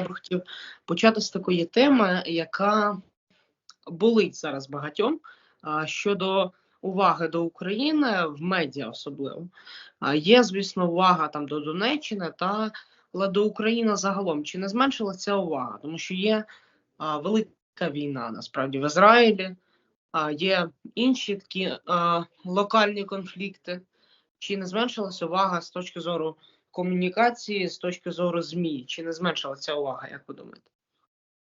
я хотів почати з такої теми, яка болить зараз багатьом щодо уваги до України в медіа особливо. Є, звісно, увага там до Донеччини та до України загалом. Чи не зменшилася увага? Тому що є велика війна насправді в Ізраїлі, є інші такі локальні конфлікти. Чи не зменшилася увага з точки зору комунікації, з точки зору ЗМІ? Чи не зменшилася увага, як ви думаєте?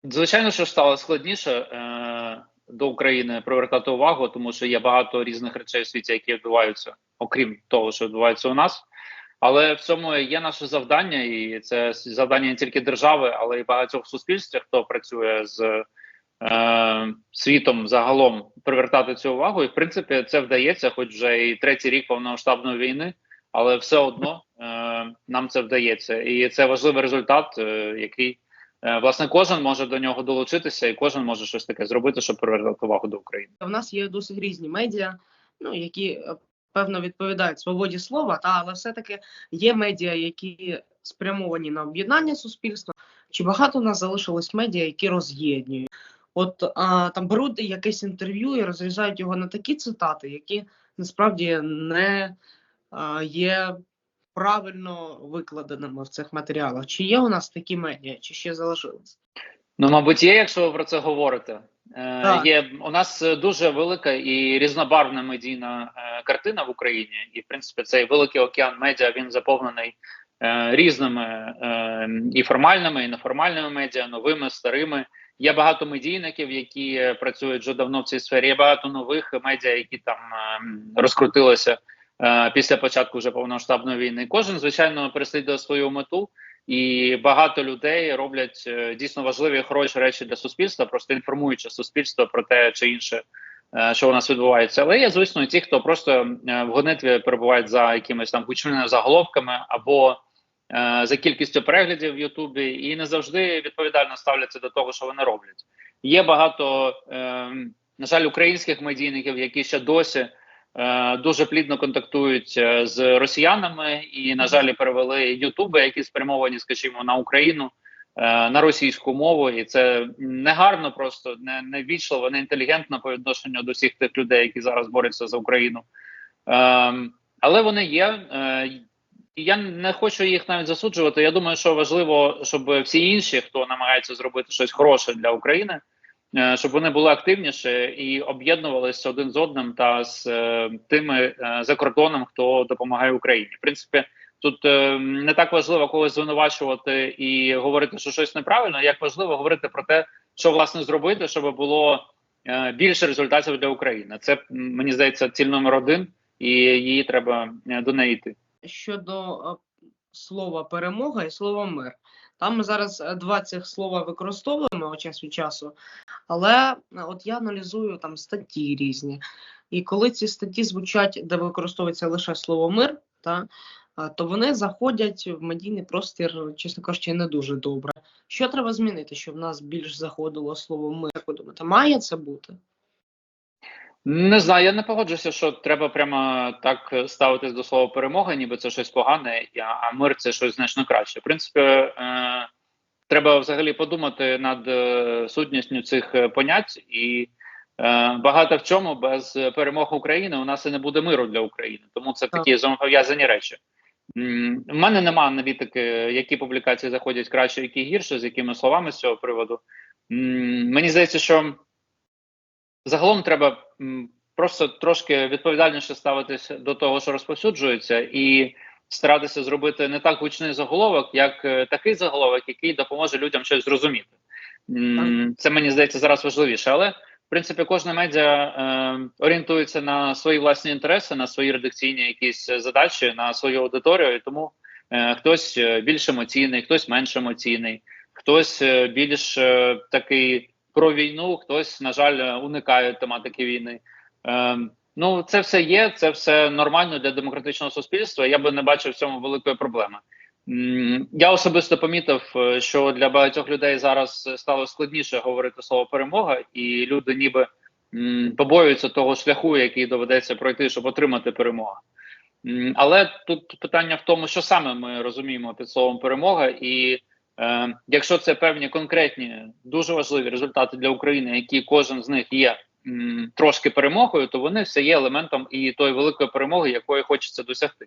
Звичайно, що стало складніше е, до України привертати увагу, тому що є багато різних речей у світі, які відбуваються, окрім того, що відбувається у нас. Але в цьому є наше завдання, і це завдання не тільки держави, але й багатьох суспільств, хто працює з е, світом загалом привертати цю увагу. І в принципі це вдається, хоч вже і третій рік повномасштабної війни, але все одно е, нам це вдається, і це важливий результат, е, який е, власне кожен може до нього долучитися, і кожен може щось таке зробити, щоб привертати увагу до України. В нас є досить різні медіа, ну які певно відповідають свободі слова, та але все-таки є медіа, які спрямовані на об'єднання суспільства. Чи багато у нас залишилось медіа, які роз'єднують? От а, там беруть якесь інтерв'ю і розрізають його на такі цитати, які насправді не є правильно викладеними в цих матеріалах. Чи є у нас такі медіа, чи ще залишилось? Ну, мабуть, є, якщо ви про це говорите. Е. Є у нас дуже велика і різнобарвна медійна е, картина в Україні, і в принципі цей великий океан медіа він заповнений е, різними е, і формальними, і неформальними медіа, новими, старими. Є багато медійників, які працюють вже давно в цій сфері. Є багато нових медіа, які там е, розкрутилися після початку вже повномасштабної війни. Кожен звичайно переслідує свою мету. І багато людей роблять е, дійсно важливі хороші речі для суспільства, просто інформуючи суспільство про те чи інше, е, що у нас відбувається. Але є, звісно, ті, хто просто е, в гонитві перебувають за якимись там гучними заголовками або е, за кількістю переглядів в Ютубі, і не завжди відповідально ставляться до того, що вони роблять. Є багато, е, на жаль, українських медійників, які ще досі. Е, Дуже плідно контактують е, з росіянами і, на жаль, перевели ютуби, які спрямовані, скажімо, на Україну е, на російську мову, і це не гарно, просто не, не вічливо, не інтелігентно по відношенню до всіх тих людей, які зараз борються за Україну. Але вони є. І я не хочу їх навіть засуджувати. Я думаю, що важливо, щоб всі інші, хто намагається зробити щось хороше для України, щоб вони були активніші і об'єднувалися один з одним та з е, тими е, за кордоном, хто допомагає Україні. В принципі, тут е, не так важливо когось звинувачувати і говорити, що щось неправильно, як важливо говорити про те, що власне зробити, щоб було е, більше результатів для України. Це мені здається ціль номер один, і її треба е, до неї йти. щодо е, слова перемога і слова мир. Там ми зараз е, два цих слова використовуємо час від часу, але е, от я аналізую там статті різні. І коли ці статті звучать, де використовується лише слово мир, та, е, то вони заходять в медійний простір, чесно кажучи, не дуже добре. Що треба змінити, щоб в нас більш заходило слово мир? Як ви думаєте, має це бути? Не знаю, я не погоджуся, що треба прямо так ставитись до слова перемога, ніби це щось погане, а- мир це щось значно краще. В принципі, е, треба взагалі подумати над е, сутністю цих е, понять, і е, багато в чому без перемоги України у нас і не буде миру для України. Тому це такі взаємопов'язані речі. У мене нема аналітики, які публікації заходять краще, які гірше, з якими словами з цього приводу. Мені здається, що загалом треба просто трошки відповідальніше ставитися до того, що розповсюджується, і старатися зробити не так гучний заголовок, як е, такий заголовок, який допоможе людям щось зрозуміти. Це мені здається зараз важливіше, але в принципі кожна медіа е, орієнтується на свої власні інтереси, на свої редакційні якісь задачі, на свою аудиторію. І тому е, хтось е, більш емоційний, хтось менш емоційний, хтось е, більш е, такий про війну, хтось, на жаль, уникає тематики війни. Е, ну, це все є, це все нормально для демократичного суспільства. Я би не бачив в цьому великої проблеми. Я особисто помітив, е, що для багатьох людей зараз стало складніше говорити слово перемога, і люди ніби побоюються того шляху, який доведеться пройти, щоб отримати перемогу. Але тут питання в тому, що саме ми розуміємо під словом перемога, і Е, Якщо це певні конкретні дуже важливі результати для України, які кожен з них є трошки перемогою, то вони все є елементом і тої великої перемоги, якої хочеться досягти.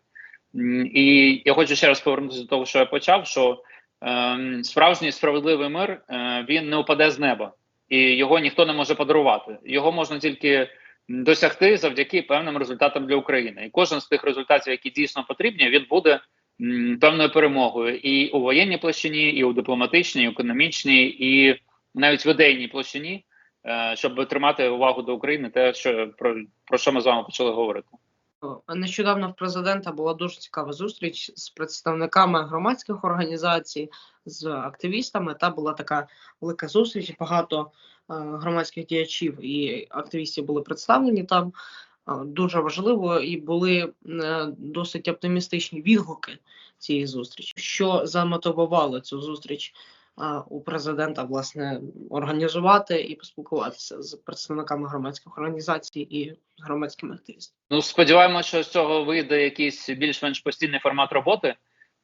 І я хочу ще раз повернутися до того, що я почав: що е, справжній справедливий мир е, він не упаде з неба, і його ніхто не може подарувати. Його можна тільки досягти завдяки певним результатам для України. І кожен з тих результатів, які дійсно потрібні, він буде певною перемогою і у воєнній площині, і у дипломатичній, і економічній, і навіть в ідейній площині, щоб тримати увагу до України, те, що про, про що ми з вами почали говорити. Нещодавно в президента була дуже цікава зустріч з представниками громадських організацій, з активістами. Та була така велика зустріч. Багато е, громадських діячів і активістів були представлені там. Е, Дуже важливо, і були е, досить оптимістичні відгуки цієї зустрічі. Що замотивувало цю зустріч е, у президента власне організувати і поспілкуватися з представниками громадських організацій і громадськими активістами. Ну сподіваємося, що з цього вийде якийсь більш-менш постійний формат роботи е,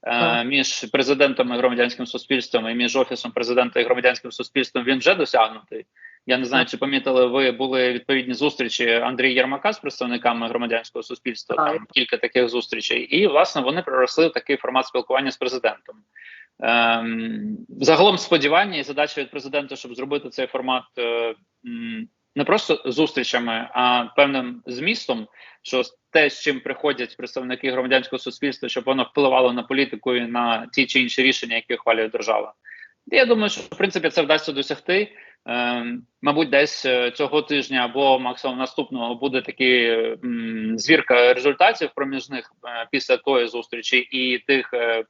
Так. між президентом і громадянським суспільством, і між офісом президента і громадянським суспільством. Він вже досягнутий. Я не знаю, чи помітили ви були відповідні зустрічі Андрія Єрмака з представниками громадянського суспільства. Так. Там кілька таких зустрічей, і власне вони проросли в такий формат спілкування з президентом. Ем, загалом сподівання і задача від президента, щоб зробити цей формат е, не просто зустрічами, а певним змістом, що те, з чим приходять представники громадянського суспільства, щоб воно впливало на політику і на ті чи інші рішення, які ухвалює держава. Я думаю, що в принципі це вдасться досягти. Ем, мабуть, десь е, цього тижня або максимум наступного буде такі м, звірка результатів проміжних е, після тої зустрічі і тих е,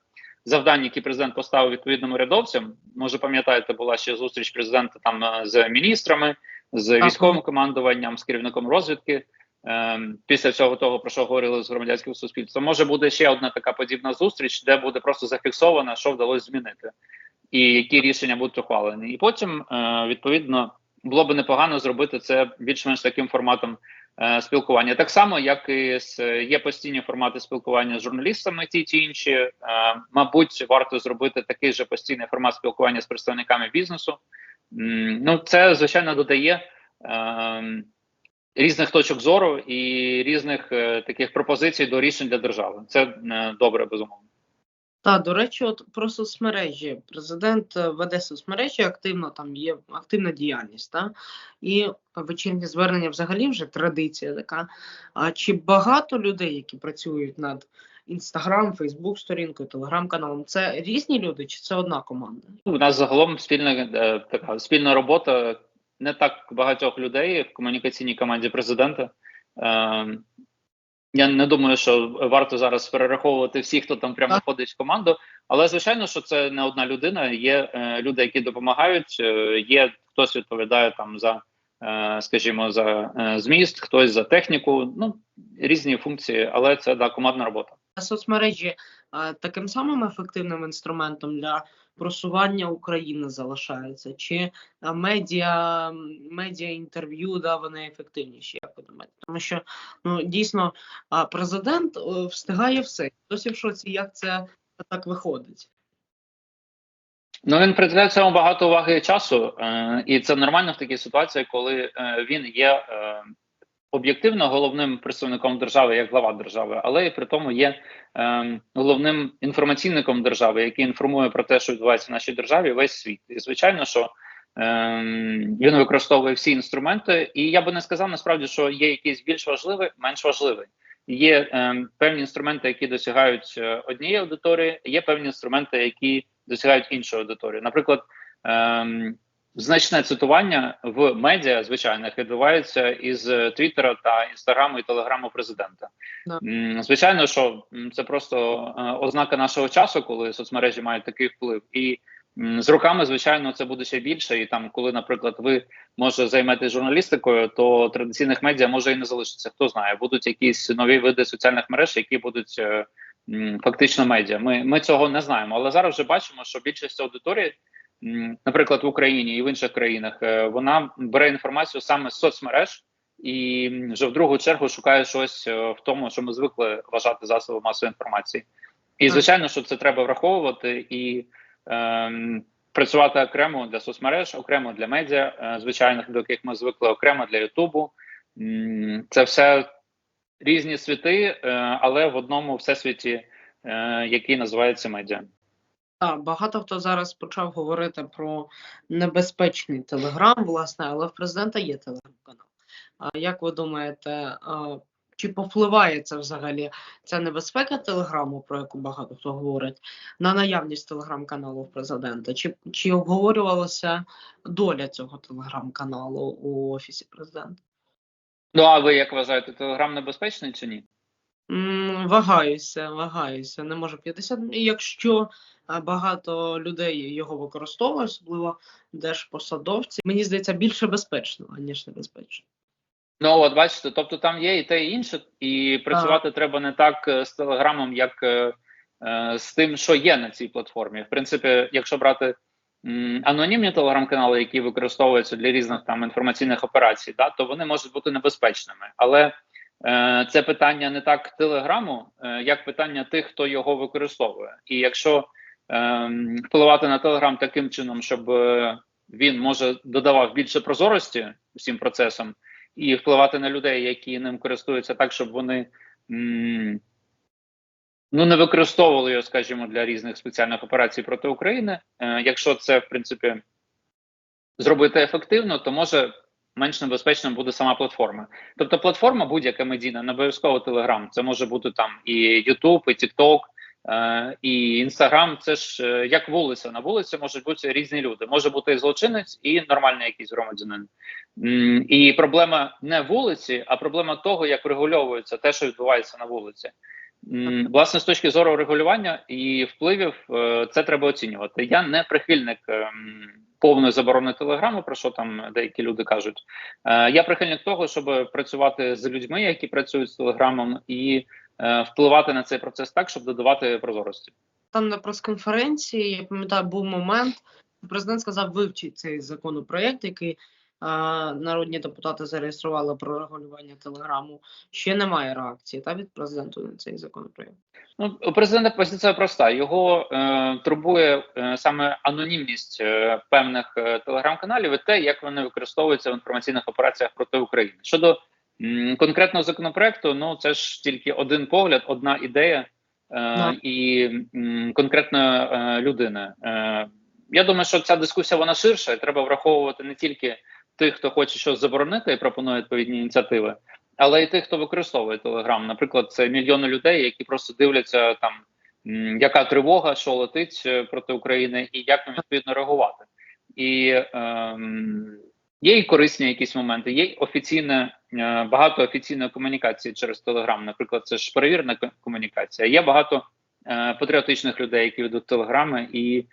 завдань, які президент поставив відповідним урядовцям. Може, пам'ятаєте, була ще зустріч президента там е, з міністрами, з військовим командуванням, з керівником розвідки. Ем, після всього того, про що говорили з громадянським суспільством, може буде ще одна така подібна зустріч, де буде просто зафіксовано, що вдалося змінити, і які рішення будуть ухвалені. І потім, е, відповідно, було б непогано зробити це більш-менш таким форматом е, спілкування. Так само, як і з є постійні формати спілкування з журналістами, ті чи інші. Е, мабуть, варто зробити такий же постійний формат спілкування з представниками бізнесу. Ну, це звичайно додає. Е, Різних точок зору і різних е, таких пропозицій до рішень для держави. Це е, добре, безумовно. Та до речі, от про соцмережі. Президент е, веде соцмережі активно, там є активна діяльність, та і вечірні звернення взагалі вже традиція така. А чи багато людей, які працюють над інстаграм, фейсбук сторінкою, телеграм-каналом, це різні люди, чи це одна команда? У нас загалом спільна е, така спільна робота не так багатьох людей в комунікаційній команді президента. Я не думаю, що варто зараз перераховувати всіх, хто там прямо Так. входить в команду. Але звичайно, що це не одна людина. Є е, люди, які допомагають. е, є хтось відповідає там за, е, скажімо, за е, зміст, хтось за техніку. Ну різні функції, але це да командна робота. Соцмережі е, таким самим ефективним інструментом для просування України залишаються? Чи е, медіа, медіа інтерв'ю да, вони ефективніші, як ви думаєте? Тому що ну дійсно президент встигає все. Досі в шоці, як це так виходить? Ну він приділяє цьому багато уваги і часу, е, і це нормально в такій ситуації, коли е, він є об'єктивно головним представником держави як глава держави, але і при тому є е, головним інформаційником держави, який інформує про те, що відбувається в нашій державі, весь світ. І звичайно, що е, він використовує всі інструменти, і я би не сказав насправді, що є якийсь більш важливий, менш важливий. Є е, певні інструменти, які досягають е, однієї аудиторії, є певні інструменти, які досягають іншої аудиторії. Наприклад, ем, значне цитування в медіа звичайних відбувається із Твіттера та Інстаграму і Телеграму президента. М, Звичайно, що це просто е, ознака нашого часу, коли соцмережі мають такий вплив. І з роками, звичайно, це буде ще більше. І там, коли, наприклад, ви може займаєтесь журналістикою, то традиційних медіа може і не залишиться. Хто знає, будуть якісь нові види соціальних мереж, які будуть. е, Фактично медіа. Ми, ми цього не знаємо, але зараз вже бачимо, що більшість аудиторії, наприклад, в Україні і в інших країнах, е, вона бере інформацію саме з соцмереж і вже в другу чергу шукає щось е, в тому, що ми звикли вважати засобом масової інформації. І звичайно, що це треба враховувати і ем, працювати окремо для соцмереж, окремо для медіа, е, звичайних, до яких ми звикли, окремо для Ютубу. Це все різні світи, е, але в одному всесвіті, е, який називається медіа. Так, багато хто зараз почав говорити про небезпечний телеграм, власне, але в президента є телеграм-канал. А як ви думаєте, чи повпливає це взагалі ця небезпека телеграму, про яку багато хто говорить, на наявність телеграм-каналу в президента? Чи, чи обговорювалася доля цього телеграм-каналу у офісі президента? Ну а ви як вважаєте, телеграм небезпечний чи ні? Вагаюся, вагаюся. Не можу 50. І Якщо багато людей його використовує, особливо держпосадовці, мені здається, більше безпечно, аніж небезпечно. Ну от бачите, тобто там є і те, і інше, і працювати треба не так е, з телеграмом, як е, е, з тим, що є на цій платформі. В принципі, якщо брати м, анонімні телеграм-канали, які використовуються для різних там інформаційних операцій, да, то вони можуть бути небезпечними. Але е, це питання не так телеграму, е, як питання тих, хто його використовує. І якщо е, впливати на телеграм таким чином, щоб е, він може додавав більше прозорості всім процесам і впливати на людей, які ним користуються, так, щоб вони ну не використовували його, скажімо, для різних спеціальних операцій проти України. Е, якщо це в принципі зробити ефективно, то може менш небезпечним буде сама платформа. Тобто, платформа будь-яка медійна, не обов'язково Telegram, це може бути там і YouTube, і TikTok, е, і Instagram. Це ж е, як вулиця. На вулиці можуть бути різні люди. Може бути і злочинець, і нормальний якийсь громадянин. М, І проблема не вулиці, а проблема того, як регульовується те, що відбувається на вулиці. Власне, з точки зору регулювання і впливів, е, це треба оцінювати. Я не прихильник ем, повної заборони телеграму, про що там деякі люди кажуть. Е, Я прихильник того, щоб працювати з людьми, які працюють з телеграмом, і е, впливати на цей процес так, щоб додавати прозорості. Там на прес-конференції, я пам'ятаю, був момент, президент сказав, вивчіть цей законопроект, який народні депутати зареєстрували про регулювання телеграму. Ще немає реакції та від президента на цей законопроєкт. Ну, у президента позиція проста. Його е, турбує е, саме анонімність е, певних е, телеграм-каналів і те, як вони використовуються в інформаційних операціях проти України. Щодо м, конкретного законопроекту, ну це ж тільки один погляд, одна ідея е, і м, конкретної е, людини. Е, я думаю, що ця дискусія вона ширша, і треба враховувати не тільки тих, хто хоче щось заборонити і пропонує відповідні ініціативи, але й тих, хто використовує Телеграм. Наприклад, це мільйони людей, які просто дивляться там, яка тривога, що летить е, проти України, і як їм відповідно реагувати. І ем, є і корисні якісь моменти, є офіційне, е, багато офіційної комунікації через Телеграм. Наприклад, це ж перевірена комунікація. Є багато е, патріотичних людей, які ведуть телеграми і,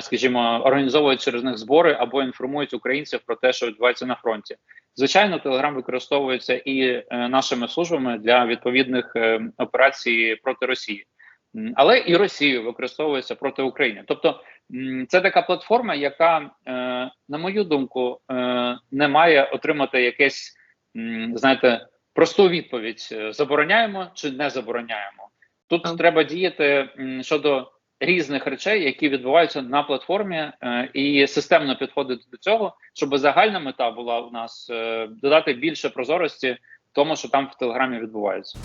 скажімо, організовують через них збори або інформують українців про те, що відбувається на фронті. Звичайно, Телеграм використовується і е, нашими службами для відповідних е, операцій проти Росії, але і Росію використовується проти України. Тобто це така платформа, яка, е, на мою думку, е, не має отримати якесь, знаєте, просту відповідь: е, забороняємо чи не забороняємо. Тут треба діяти щодо різних речей, які відбуваються на платформі, е, і системно підходити до цього, щоб загальна мета була у нас е, додати більше прозорості тому, що там в телеграмі відбувається.